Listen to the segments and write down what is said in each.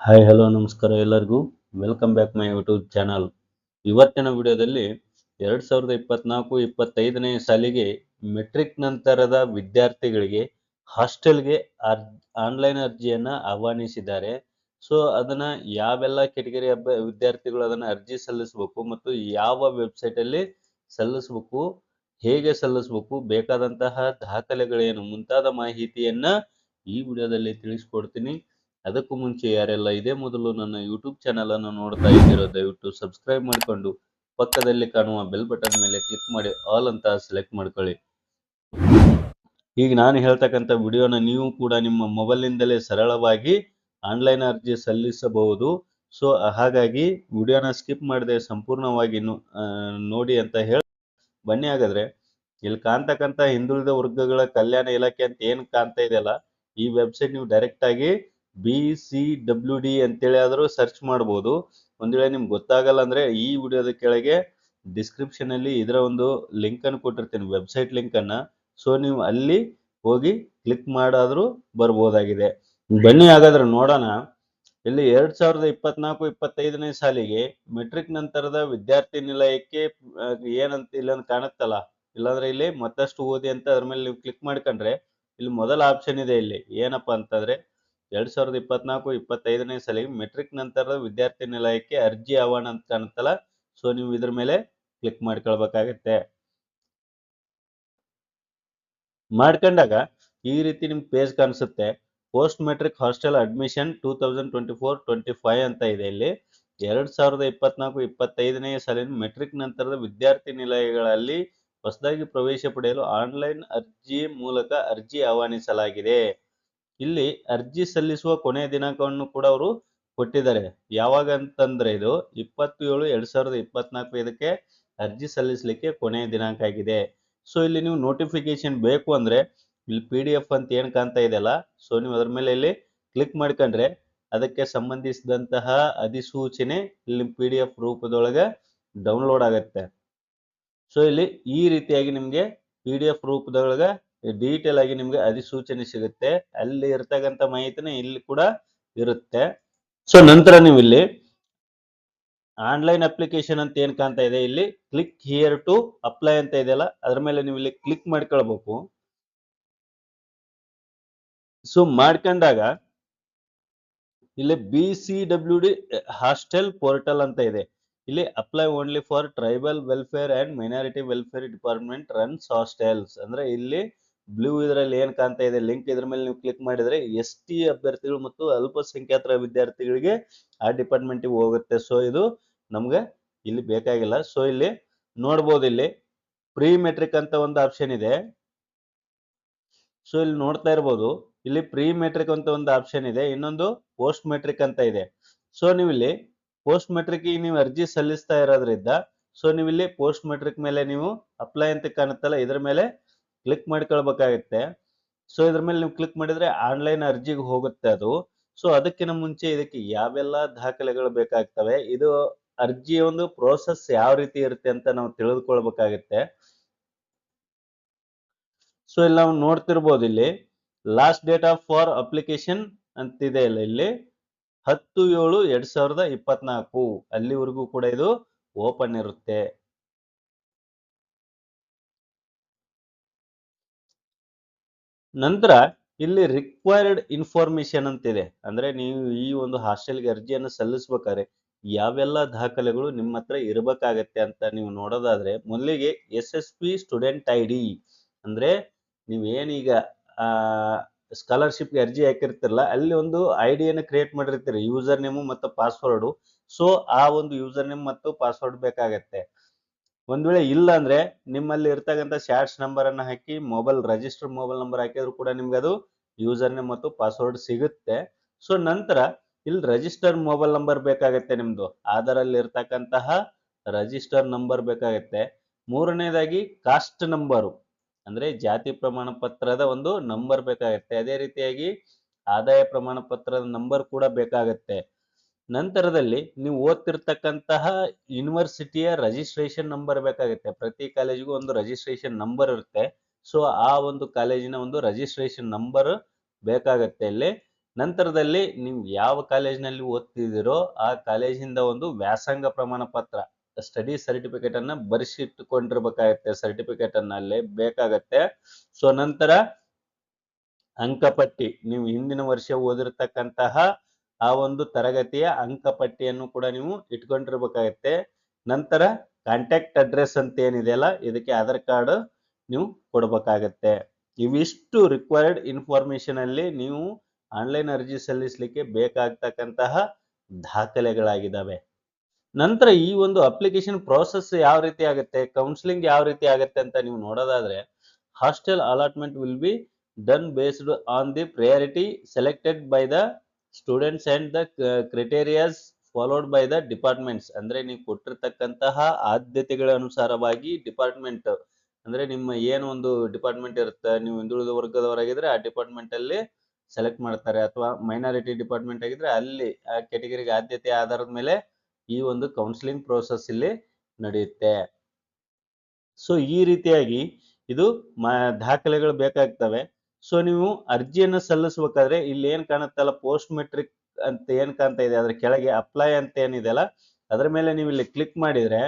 Hi hello ನಮಸ್ಕಾರ ಎಲ್ಲರಿಗೂ. Welcome back my YouTube channel ಇವತ್ತಿನ ವಿಡಿಯೋದಲ್ಲಿ ಎರಡು ಸಾವಿರದ ಇಪ್ಪತ್ನಾಲ್ಕು ಇಪ್ಪತ್ತೈದನೇ ಸಾಲಿಗೆ ಮೆಟ್ರಿಕ್ ನಂತರದ ವಿದ್ಯಾರ್ಥಿಗಳಿಗೆ ಹಾಸ್ಟೆಲ್ಗೆ ಅರ್ ಆನ್ಲೈನ್ ಅರ್ಜಿಯನ್ನು ಆಹ್ವಾನಿಸಿದ್ದಾರೆ. ಸೊ ಅದನ್ನ ಯಾವೆಲ್ಲ ಕೆಟಗರಿ ಅಭ್ಯ ವಿದ್ಯಾರ್ಥಿಗಳು ಅದನ್ನು ಅರ್ಜಿ ಸಲ್ಲಿಸಬೇಕು ಮತ್ತು ಯಾವ ವೆಬ್ಸೈಟಲ್ಲಿ ಸಲ್ಲಿಸಬೇಕು, ಹೇಗೆ ಸಲ್ಲಿಸಬೇಕು, ಬೇಕಾದಂತಹ ದಾಖಲೆಗಳೇನು, ಮುಂತಾದ ಮಾಹಿತಿಯನ್ನ ಈ ವಿಡಿಯೋದಲ್ಲಿ ತಿಳಿಸ್ಕೊಡ್ತೀನಿ. ಅದಕ್ಕೂ ಮುಂಚೆ ಯಾರೆಲ್ಲ ಇದೇ ಮೊದಲು ನನ್ನ ಯೂಟ್ಯೂಬ್ ಚಾನೆಲ್ ಅನ್ನು ನೋಡ್ತಾ ಇದ್ದೀರೋ ದಯವಿಟ್ಟು ಸಬ್ಸ್ಕ್ರೈಬ್ ಮಾಡಿಕೊಂಡು ಪಕ್ಕದಲ್ಲಿ ಕಾಣುವ ಬೆಲ್ ಬಟನ್ ಮೇಲೆ ಕ್ಲಿಕ್ ಮಾಡಿ ಆಲ್ ಅಂತ ಸೆಲೆಕ್ಟ್ ಮಾಡ್ಕೊಳ್ಳಿ. ಈಗ ನಾನು ಹೇಳ್ತಕ್ಕಂಥ ವಿಡಿಯೋನ ನೀವು ಕೂಡ ನಿಮ್ಮ ಮೊಬೈಲ್ನಿಂದಲೇ ಸರಳವಾಗಿ ಆನ್ಲೈನ್ ಅರ್ಜಿ ಸಲ್ಲಿಸಬಹುದು. ಸೊ ಹಾಗಾಗಿ ವಿಡಿಯೋನ ಸ್ಕಿಪ್ ಮಾಡದೆ ಸಂಪೂರ್ಣವಾಗಿ ನೋಡಿ ಅಂತ ಹೇಳಿ ಬನ್ನಿ ಹಾಗಾದ್ರೆ. ಇಲ್ಲಿ ಕಾಣ್ತಕ್ಕಂಥ ಹಿಂದುಳಿದ ವರ್ಗಗಳ ಕಲ್ಯಾಣ ಇಲಾಖೆ ಅಂತ ಏನು ಕಾಣ್ತಾ ಇದೆಯಲ್ಲ, ಈ ವೆಬ್ಸೈಟ್ ನೀವು ಡೈರೆಕ್ಟ್ ಆಗಿ ಬಿ ಸಿ ಡಬ್ಲ್ಯೂ ಡಿ ಅಂತೇಳಿ ಆದರೂ ಸರ್ಚ್ ಮಾಡ್ಬೋದು. ಒಂದ್ ವೇಳೆ ನಿಮ್ಗೆ ಗೊತ್ತಾಗಲ್ಲ ಅಂದ್ರೆ ಈ ವಿಡಿಯೋದ ಕೆಳಗೆ ಡಿಸ್ಕ್ರಿಪ್ಷನ್ ಅಲ್ಲಿ ಇದರ ಒಂದು ಲಿಂಕ್ ಅನ್ನು ಕೊಟ್ಟಿರ್ತೀನಿ ವೆಬ್ಸೈಟ್ ಲಿಂಕ್ ಅನ್ನ. ಸೊ ನೀವು ಅಲ್ಲಿ ಹೋಗಿ ಕ್ಲಿಕ್ ಮಾಡಾದ್ರೂ ಬರ್ಬೋದಾಗಿದೆ. ಬನ್ನಿ ಹಾಗಾದ್ರೆ ನೋಡೋಣ. ಇಲ್ಲಿ ಎರಡ್ ಸಾವಿರದ ಇಪ್ಪತ್ನಾಲ್ಕು, ಇಪ್ಪತ್ತೈದನೇ ಸಾಲಿಗೆ ಮೆಟ್ರಿಕ್ ನಂತರದ ವಿದ್ಯಾರ್ಥಿ ನಿಲಯಕ್ಕೆ ಏನಂತ ಇಲ್ಲೊಂದು ಕಾಣುತ್ತಲ್ಲ. ಇಲ್ಲಾಂದ್ರೆ ಇಲ್ಲಿ ಮತ್ತಷ್ಟು ಓದಿ ಅಂತ ಅದ್ರ ಮೇಲೆ ನೀವು ಕ್ಲಿಕ್ ಮಾಡ್ಕೊಂಡ್ರೆ ಇಲ್ಲಿ ಮೊದಲ ಆಪ್ಷನ್ ಇದೆ ಇಲ್ಲಿ. ಏನಪ್ಪಾ ಅಂತಂದ್ರೆ ಎರಡ್ ಸಾವಿರದ ಇಪ್ಪತ್ನಾಲ್ಕು, ಇಪ್ಪತ್ತೈದನೇ ಸಾಲಿಗೆ ಮೆಟ್ರಿಕ್ ನಂತರದ ವಿದ್ಯಾರ್ಥಿ ನಿಲಯಕ್ಕೆ ಅರ್ಜಿ ಆಹ್ವಾನ ಅಂತ ಕಾಣುತ್ತಲ್ಲ ಸೊ ನೀವು ಇದ್ರ ಮೇಲೆ ಕ್ಲಿಕ್ ಮಾಡ್ಕೊಳ್ಬೇಕಾಗತ್ತೆ. ಮಾಡ್ಕೊಂಡಾಗ ಈ ರೀತಿ ನಿಮ್ ಪೇಜ್ ಕಾಣಿಸುತ್ತೆ. Post matric hostel admission two thousand twenty four twenty five ಅಂತ ಇದೆ ಇಲ್ಲಿ. ಎರಡ್ ಸಾವಿರದ ಇಪ್ಪತ್ನಾಲ್ಕು, ಇಪ್ಪತ್ತೈದನೇ ಸಾಲಿನ ಮೆಟ್ರಿಕ್ ನಂತರದ ವಿದ್ಯಾರ್ಥಿ ನಿಲಯಗಳಲ್ಲಿ ಹೊಸದಾಗಿ ಪ್ರವೇಶ ಪಡೆಯಲು ಆನ್ಲೈನ್ ಅರ್ಜಿ ಮೂಲಕ ಅರ್ಜಿ ಆಹ್ವಾನಿಸಲಾಗಿದೆ. ಇಲ್ಲಿ ಅರ್ಜಿ ಸಲ್ಲಿಸುವ ಕೊನೆಯ ದಿನಾಂಕವನ್ನು ಕೂಡ ಅವರು ಕೊಟ್ಟಿದ್ದಾರೆ. ಯಾವಾಗ ಅಂತಂದ್ರೆ ಇದು ಇಪ್ಪತ್ತು ಏಳು ಎರಡ್ ಸಾವಿರದ ಇಪ್ಪತ್ನಾಲ್ಕು ಇದಕ್ಕೆ ಅರ್ಜಿ ಸಲ್ಲಿಸಲಿಕ್ಕೆ ಕೊನೆಯ ದಿನಾಂಕ ಆಗಿದೆ. ಸೊ ಇಲ್ಲಿ ನೀವು ನೋಟಿಫಿಕೇಶನ್ ಬೇಕು ಅಂದ್ರೆ ಇಲ್ಲಿ ಪಿ ಡಿ ಎಫ್ ಅಂತ ಏನ್ ಕಾಣ್ತಾ ಇದೆಯಲ್ಲ ಸೊ ನೀವು ಅದ್ರ ಮೇಲೆ ಇಲ್ಲಿ ಕ್ಲಿಕ್ ಮಾಡ್ಕೊಂಡ್ರೆ ಅದಕ್ಕೆ ಸಂಬಂಧಿಸಿದಂತಹ ಅಧಿಸೂಚನೆ ಇಲ್ಲಿ ಪಿ ಡಿ ಎಫ್ ರೂಪದೊಳಗೆ ಡೌನ್ಲೋಡ್ ಆಗುತ್ತೆ. ಸೊ ಇಲ್ಲಿ ಈ ರೀತಿಯಾಗಿ ನಿಮ್ಗೆ ಪಿ ಡಿ ಎಫ್ ರೂಪದೊಳಗೆ ಡೀಟೇಲ್ ಆಗಿ ನಿಮ್ಗೆ ಅಧಿಸೂಚನೆ ಸಿಗುತ್ತೆ. ಅಲ್ಲಿ ಇರ್ತಕ್ಕಂಥ ಮಾಹಿತಿನೇ ಇಲ್ಲಿ ಕೂಡ ಇರುತ್ತೆ. ಸೊ ನಂತರ ನೀವು ಇಲ್ಲಿ ಆನ್ಲೈನ್ ಅಪ್ಲಿಕೇಶನ್ ಅಂತ ಏನ್ ಕಾಣ್ತಾ ಇದೆ? ಇಲ್ಲಿ ಕ್ಲಿಕ್ ಹಿಯರ್ ಟು ಅಪ್ಲೈ ಅಂತ ಇದೆಯಲ್ಲ, ಅದ್ರ ಮೇಲೆ ನೀವು ಇಲ್ಲಿ ಕ್ಲಿಕ್ ಮಾಡ್ಕೊಳ್ಬೇಕು. ಸೊ ಮಾಡ್ಕೊಂಡಾಗ ಇಲ್ಲಿ B C W D hostel portal ಅಂತ ಇದೆ. ಇಲ್ಲಿ apply only for tribal welfare and minority welfare department runs hostels ಅಂದ್ರೆ ಇಲ್ಲಿ ಬ್ಲೂ ಇದರಲ್ಲಿ ಏನ್ ಕಾಣ್ತಾ ಇದೆ? ಲಿಂಕ್ ಇದ್ರ ಮೇಲೆ ನೀವು ಕ್ಲಿಕ್ ಮಾಡಿದ್ರೆ ಎಸ್ ಟಿ ಅಭ್ಯರ್ಥಿಗಳು ಮತ್ತು ಅಲ್ಪಸಂಖ್ಯಾತರ ವಿದ್ಯಾರ್ಥಿಗಳಿಗೆ ಆ ಡಿಪಾರ್ಟ್ಮೆಂಟ್ ಹೋಗುತ್ತೆ. ಸೊ ಇದು ನಮ್ಗೆ ಇಲ್ಲಿ ಬೇಕಾಗಿಲ್ಲ. ಸೊ ಇಲ್ಲಿ ನೋಡ್ಬೋದು ಇಲ್ಲಿ. ಪ್ರೀ ಮೆಟ್ರಿಕ್ ಅಂತ ಒಂದು ಆಪ್ಷನ್ ಇದೆ. ಸೊ ಇಲ್ಲಿ ನೋಡ್ತಾ ಇರ್ಬೋದು. ಇಲ್ಲಿ ಪ್ರೀ ಮೆಟ್ರಿಕ್ ಅಂತ ಒಂದು ಆಪ್ಷನ್ ಇದೆ. ಇನ್ನೊಂದು ಪೋಸ್ಟ್ ಮೆಟ್ರಿಕ್ ಅಂತ ಇದೆ. ಸೊ ನೀವು ಇಲ್ಲಿ ಪೋಸ್ಟ್ ಮೆಟ್ರಿಕ್ ನೀವು ಅರ್ಜಿ ಸಲ್ಲಿಸ್ತಾ ಇರೋದ್ರಿಂದ ಸೊ ನೀವು ಇಲ್ಲಿ ಪೋಸ್ಟ್ ಮೆಟ್ರಿಕ್ ಮೇಲೆ ನೀವು ಅಪ್ಲೈ ಅಂತ ಕಾಣುತ್ತಲ್ಲ, ಇದ್ರ ಮೇಲೆ ಕ್ಲಿಕ್ ಮಾಡ್ಕೊಳ್ಬೇಕಾಗತ್ತೆ. ಸೊ ಇದ್ರ ಮೇಲೆ ನೀವು ಕ್ಲಿಕ್ ಮಾಡಿದ್ರೆ ಆನ್ಲೈನ್ ಅರ್ಜಿಗೆ ಹೋಗುತ್ತೆ ಅದು. ಸೊ ಅದಕ್ಕಿಂತ ಮುಂಚೆ ಇದಕ್ಕೆ ಯಾವೆಲ್ಲ ದಾಖಲೆಗಳು ಬೇಕಾಗ್ತವೆ? ಇದು ಅರ್ಜಿಯ ಒಂದು ಪ್ರೋಸೆಸ್ ಯಾವ ರೀತಿ ಇರುತ್ತೆ ಅಂತ ನಾವು ತಿಳಿದುಕೊಳ್ಬೇಕಾಗತ್ತೆ. ಸೊ ಇಲ್ಲಿ ನಾವು ನೋಡ್ತಿರ್ಬೋದು ಇಲ್ಲಿ last date of for application ಅಂತಿದೆ ಇಲ್ಲ, ಇಲ್ಲಿ ಹತ್ತು ಏಳು ಎರಡ್ ಸಾವಿರದ ಇಪ್ಪತ್ನಾಲ್ಕು. ಅಲ್ಲಿವರೆಗೂ ಕೂಡ ಇದು ಓಪನ್ ಇರುತ್ತೆ. ನಂತರ ಇಲ್ಲಿ ರಿಕ್ವೈರ್ಡ್ ಇನ್ಫಾರ್ಮೇಶನ್ ಅಂತಿದೆ. ಅಂದ್ರೆ ನೀವು ಈ ಒಂದು ಹಾಸ್ಟೆಲ್ಗೆ ಅರ್ಜಿಯನ್ನು ಸಲ್ಲಿಸ್ಬೇಕಾದ್ರೆ ಯಾವೆಲ್ಲ ದಾಖಲೆಗಳು ನಿಮ್ಮ ಹತ್ರ ಇರಬೇಕಾಗತ್ತೆ ಅಂತ ನೀವು ನೋಡೋದಾದ್ರೆ ಮೊದಲಿಗೆ S S P student I D ಅಂದ್ರೆ ನೀವೇನೀಗ ಸ್ಕಾಲರ್ಶಿಪ್ಗೆ ಅರ್ಜಿ ಹಾಕಿರ್ತಿರಲ್ಲ, ಅಲ್ಲಿ ಒಂದು ಐ ಡಿಯನ್ನು ಕ್ರಿಯೇಟ್ ಮಾಡಿರ್ತೀರಿ ಯೂಸರ್ ನೇಮು ಮತ್ತು ಪಾಸ್ವರ್ಡು ಸೊ ಆ ಒಂದು ಯೂಸರ್ ನೇಮ್ ಮತ್ತು ಪಾಸ್ವರ್ಡ್ ಬೇಕಾಗತ್ತೆ. ಒಂದ್ ವೇಳೆ ಇಲ್ಲ ಅಂದ್ರೆ ನಿಮ್ಮಲ್ಲಿ ಇರ್ತಕ್ಕಂಥ ಶಾರ್ಟ್ಸ್ ನಂಬರ್ ಅನ್ನ ಹಾಕಿ ಮೊಬೈಲ್ ರಿಜಿಸ್ಟರ್ ಮೊಬೈಲ್ ನಂಬರ್ ಹಾಕಿದ್ರು ಕೂಡ ನಿಮ್ಗೆ ಅದು ಯೂಸರ್ ನೇಮ್ ಮತ್ತು ಪಾಸ್ವರ್ಡ್ ಸಿಗುತ್ತೆ. ಸೊ ನಂತರ ಇಲ್ಲಿ ರಿಜಿಸ್ಟರ್ ಮೊಬೈಲ್ ನಂಬರ್ ಬೇಕಾಗತ್ತೆ ನಿಮ್ದು. ಆಧಾರಲ್ಲಿ ಇರ್ತಕ್ಕಂತಹ ರಿಜಿಸ್ಟರ್ ನಂಬರ್ ಬೇಕಾಗತ್ತೆ. ಮೂರನೇದಾಗಿ ಕಾಸ್ಟ್ ನಂಬರು ಅಂದ್ರೆ ಜಾತಿ ಪ್ರಮಾಣ ಪತ್ರದ ಒಂದು ನಂಬರ್ ಬೇಕಾಗತ್ತೆ. ಅದೇ ರೀತಿಯಾಗಿ ಆದಾಯ ಪ್ರಮಾಣ ಪತ್ರದ ನಂಬರ್ ಕೂಡ ಬೇಕಾಗತ್ತೆ. ನಂತರದಲ್ಲಿ ನೀವು ಓದ್ತಿರ್ತಕ್ಕಂತಹ ಯೂನಿವರ್ಸಿಟಿಯ ರಜಿಸ್ಟ್ರೇಷನ್ ನಂಬರ್ ಬೇಕಾಗುತ್ತೆ. ಪ್ರತಿ ಕಾಲೇಜಿಗೂ ಒಂದು ರಜಿಸ್ಟ್ರೇಷನ್ ನಂಬರ್ ಇರುತ್ತೆ. ಸೊ ಆ ಒಂದು ಕಾಲೇಜಿನ ಒಂದು ರಜಿಸ್ಟ್ರೇಷನ್ ನಂಬರ್ ಬೇಕಾಗತ್ತೆ ಇಲ್ಲಿ. ನಂತರದಲ್ಲಿ ನೀವು ಯಾವ ಕಾಲೇಜಿನಲ್ಲಿ ಓದ್ತಿದ್ದೀರೋ ಆ ಕಾಲೇಜಿಂದ ಒಂದು ವ್ಯಾಸಂಗ ಪ್ರಮಾಣ ಪತ್ರ ಸ್ಟಡಿ ಸರ್ಟಿಫಿಕೇಟ್ ಅನ್ನ ಬರೆಸಿಟ್ಟುಕೊಂಡಿರ್ಬೇಕಾಗತ್ತೆ ಸರ್ಟಿಫಿಕೇಟ್ ಅನ್ನ ಅಲ್ಲಿ ಬೇಕಾಗತ್ತೆ. ಸೊ ನಂತರ ಅಂಕಪಟ್ಟಿ, ನೀವು ಹಿಂದಿನ ವರ್ಷ ಓದಿರ್ತಕ್ಕಂತಹ ಆ ಒಂದು ತರಗತಿಯ ಅಂಕಪಟ್ಟಿಯನ್ನು ಕೂಡ ನೀವು ಇಟ್ಕೊಂಡಿರ್ಬೇಕಾಗತ್ತೆ. ನಂತರ ಕಾಂಟ್ಯಾಕ್ಟ್ ಅಡ್ರೆಸ್ ಅಂತ ಏನಿದೆಯಲ್ಲ ಇದಕ್ಕೆ ಆಧಾರ್ ಕಾರ್ಡ್ ನೀವು ಕೊಡಬೇಕಾಗತ್ತೆ. ಇವಿಷ್ಟು ರಿಕ್ವೈರ್ಡ್ ಇನ್ಫಾರ್ಮೇಶನ್ ಅಲ್ಲಿ ನೀವು ಆನ್ಲೈನ್ ಅರ್ಜಿ ಸಲ್ಲಿಸಲಿಕ್ಕೆ ಬೇಕಾಗ್ತಕ್ಕಂತಹ ದಾಖಲೆಗಳಾಗಿದ್ದಾವೆ ನಂತರ ಈ ಒಂದು ಅಪ್ಲಿಕೇಶನ್ ಪ್ರೋಸೆಸ್ ಯಾವ ರೀತಿ ಆಗುತ್ತೆ ಕೌನ್ಸಿಲಿಂಗ್ ಯಾವ ರೀತಿ ಆಗುತ್ತೆ ಅಂತ ನೀವು ನೋಡೋದಾದ್ರೆ hostel allotment will be done based on the priority selected by the students and the criterias followed by the departments ಅಂದ್ರೆ ನೀವು ಕೊಟ್ಟಿರ್ತಕ್ಕಂತಹ ಆದ್ಯತೆಗಳ ಅನುಸಾರವಾಗಿ ಡಿಪಾರ್ಟ್ಮೆಂಟ್ ಅಂದ್ರೆ ನಿಮ್ಮ ಏನು ಒಂದು ಡಿಪಾರ್ಟ್ಮೆಂಟ್ ಇರುತ್ತೆ, ನೀವು ಹಿಂದುಳಿದ ವರ್ಗದವರಾಗಿದ್ರೆ ಆ ಡಿಪಾರ್ಟ್ಮೆಂಟ್ ಅಲ್ಲಿ ಸೆಲೆಕ್ಟ್ ಮಾಡ್ತಾರೆ. ಅಥವಾ ಮೈನಾರಿಟಿ ಡಿಪಾರ್ಟ್ಮೆಂಟ್ ಆಗಿದ್ರೆ ಅಲ್ಲಿ ಆ ಕೆಟಗರಿಗೆ ಆದ್ಯತೆ ಆಧಾರದ ಮೇಲೆ ಈ ಒಂದು ಕೌನ್ಸಿಲಿಂಗ್ ಪ್ರೋಸೆಸ್ ಇಲ್ಲಿ ನಡೆಯುತ್ತೆ. ಸೊ ಈ ರೀತಿಯಾಗಿ ಇದು ದಾಖಲೆಗಳು ಬೇಕಾಗ್ತವೆ. ಸೊ ನೀವು ಅರ್ಜಿಯನ್ನು ಸಲ್ಲಿಸಬೇಕಾದ್ರೆ ಇಲ್ಲಿ ಏನ್ ಕಾಣುತ್ತಲ್ಲ ಪೋಸ್ಟ್ ಮೆಟ್ರಿಕ್ ಅಂತ ಏನ್ ಕಾಣ್ತಾ ಇದೆ, ಅದ್ರ ಕೆಳಗೆ ಅಪ್ಲೈ ಅಂತ ಏನಿದೆಯಲ್ಲ ಅದ್ರ ಮೇಲೆ ನೀವು ಇಲ್ಲಿ ಕ್ಲಿಕ್ ಮಾಡಿದ್ರೆ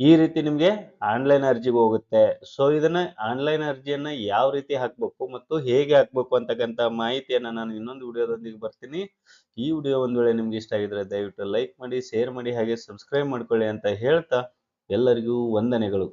ಈ ರೀತಿ ನಿಮ್ಗೆ ಆನ್ಲೈನ್ ಅರ್ಜಿಗೆ ಹೋಗುತ್ತೆ. ಸೊ ಇದನ್ನ ಆನ್ಲೈನ್ ಅರ್ಜಿಯನ್ನ ಯಾವ ರೀತಿ ಹಾಕ್ಬೇಕು ಮತ್ತು ಹೇಗೆ ಹಾಕ್ಬೇಕು ಅಂತಕ್ಕಂತ ಮಾಹಿತಿಯನ್ನ ನಾನು ಇನ್ನೊಂದು ವಿಡಿಯೋದೊಂದಿಗೆ ಬರ್ತೀನಿ. ಈ ವಿಡಿಯೋ ಒಂದ್ ವೇಳೆ ನಿಮ್ಗೆ ಇಷ್ಟ ಆಗಿದ್ರೆ ದಯವಿಟ್ಟು ಲೈಕ್ ಮಾಡಿ ಶೇರ್ ಮಾಡಿ, ಹಾಗೆ ಸಬ್ಸ್ಕ್ರೈಬ್ ಮಾಡ್ಕೊಳ್ಳಿ ಅಂತ ಹೇಳ್ತಾ ಎಲ್ಲರಿಗೂ ವಂದನೆಗಳು.